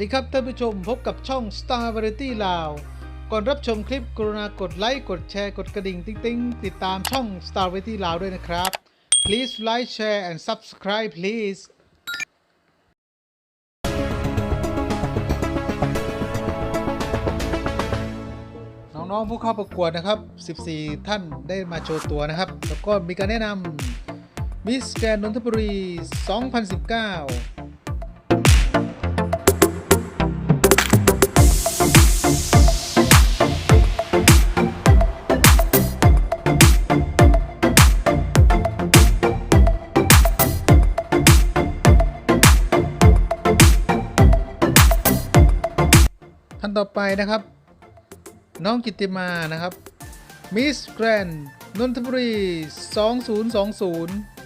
วัสดีครับท่านผู้ชมพบกับช่อง Star Variety ลาวก่อนรับชมคลิปกรุณากดไลค์กดแชร์กดกระดิ่งติ๊งๆติดตามช่อง Star Variety ลาวด้วยนะครับ please like share and subscribe please น้องๆผู้เข้าประกวดนะครับ 14 ท่านได้มาโชว์ตัวนะครับ แล้วก็มีการแนะนำมิสแกนนนทบุรี 2019 ท่านต่อไปนะครับ น้องกิตติมานะครับมิสแกรนนนทบุรี 2020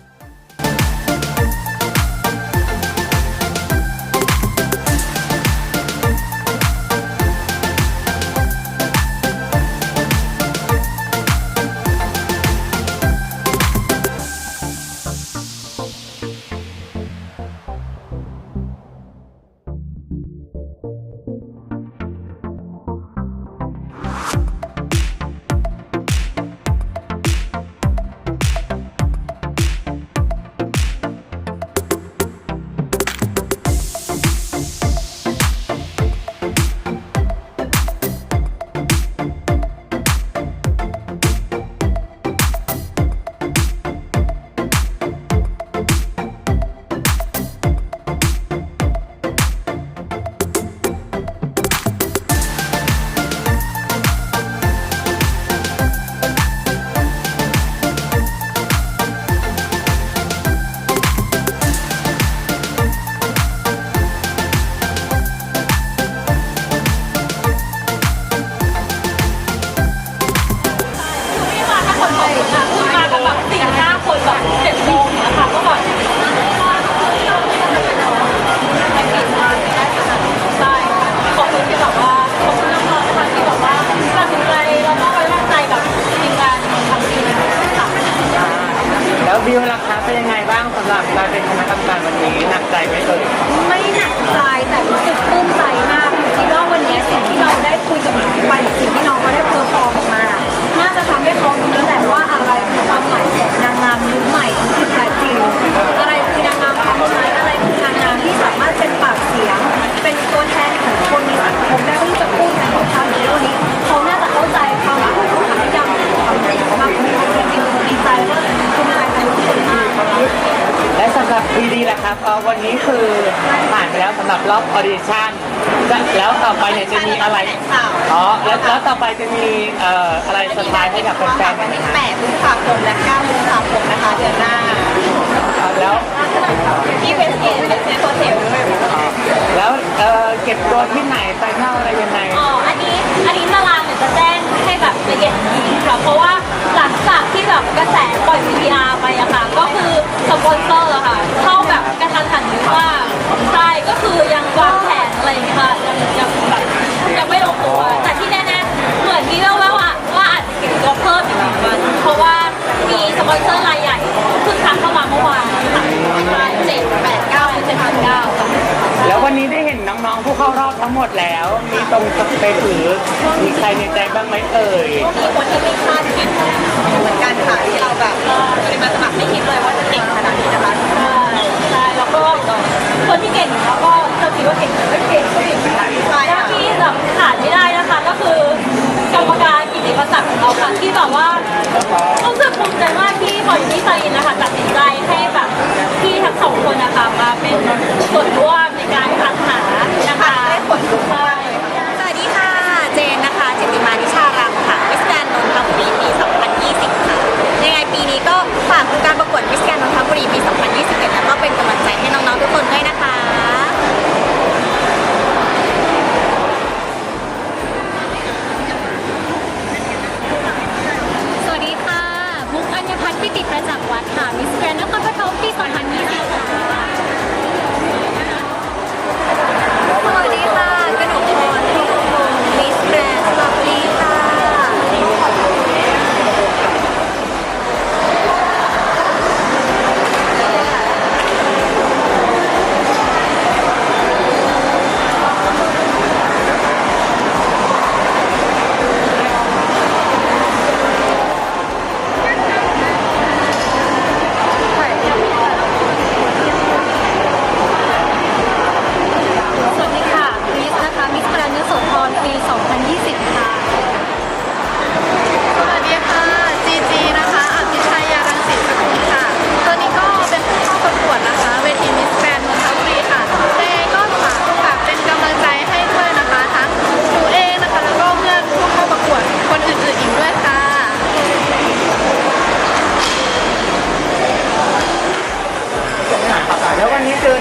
พีดีล่ะครับเอ่อวันนี้คือผ่านไปแล้วสำหรับรอบออดิชั่นจะแล้วต่อไปเนี่ยจะมีอะไรอ๋อแล้วแล้วต่อไปจะมีเอ่ออะไรสไพรส์ให้กับแฟนๆไหมวันที่คะ8พฤษภาคมและ9พฤษภาคมนะคะเดือนหน้าแล้วที่เวสเกตเป็นเซนโฮเทลด้วย แล้วเอ่อเก็บตัวที่ไหนไปเท่าอะไรยังไง อ๋อ อันนี้ อันนี้ แล้ววันนี้ได้เห็นน้องๆผู้เข้ารอบทั้งหมดแล้ว มีตรงสเปซหรือมีใครในใจบ้างไหมเอ่ยมีคนที่ไม่คาดคิดเหมือนกันค่ะที่เราแบบเริมาสมัครไม่คิดเลยว่าจะเก่งขนาดนี้นะคะ นี้ก็ฝากการประกวดมิสแกรนนนทบุรีปี 2021 แล้วก็เป็นกำลังใจให้น้องๆทุกคนด้วยนะคะ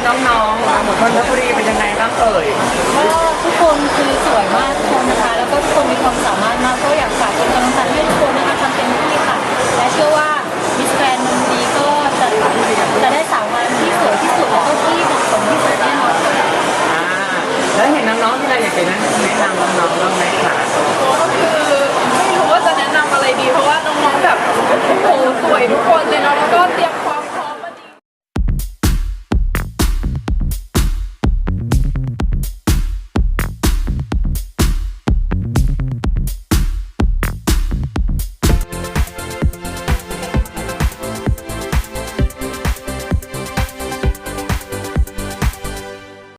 น้อน้องๆนนทบุรีเป็นยังไงบ้างเอ่ยก็ทุกคนคือสวยมากทุกคนนะคะแล้วก็ทุกคนมีความสามารถมากก็อยากฝากเป็นกำลังใจให้ทุกคน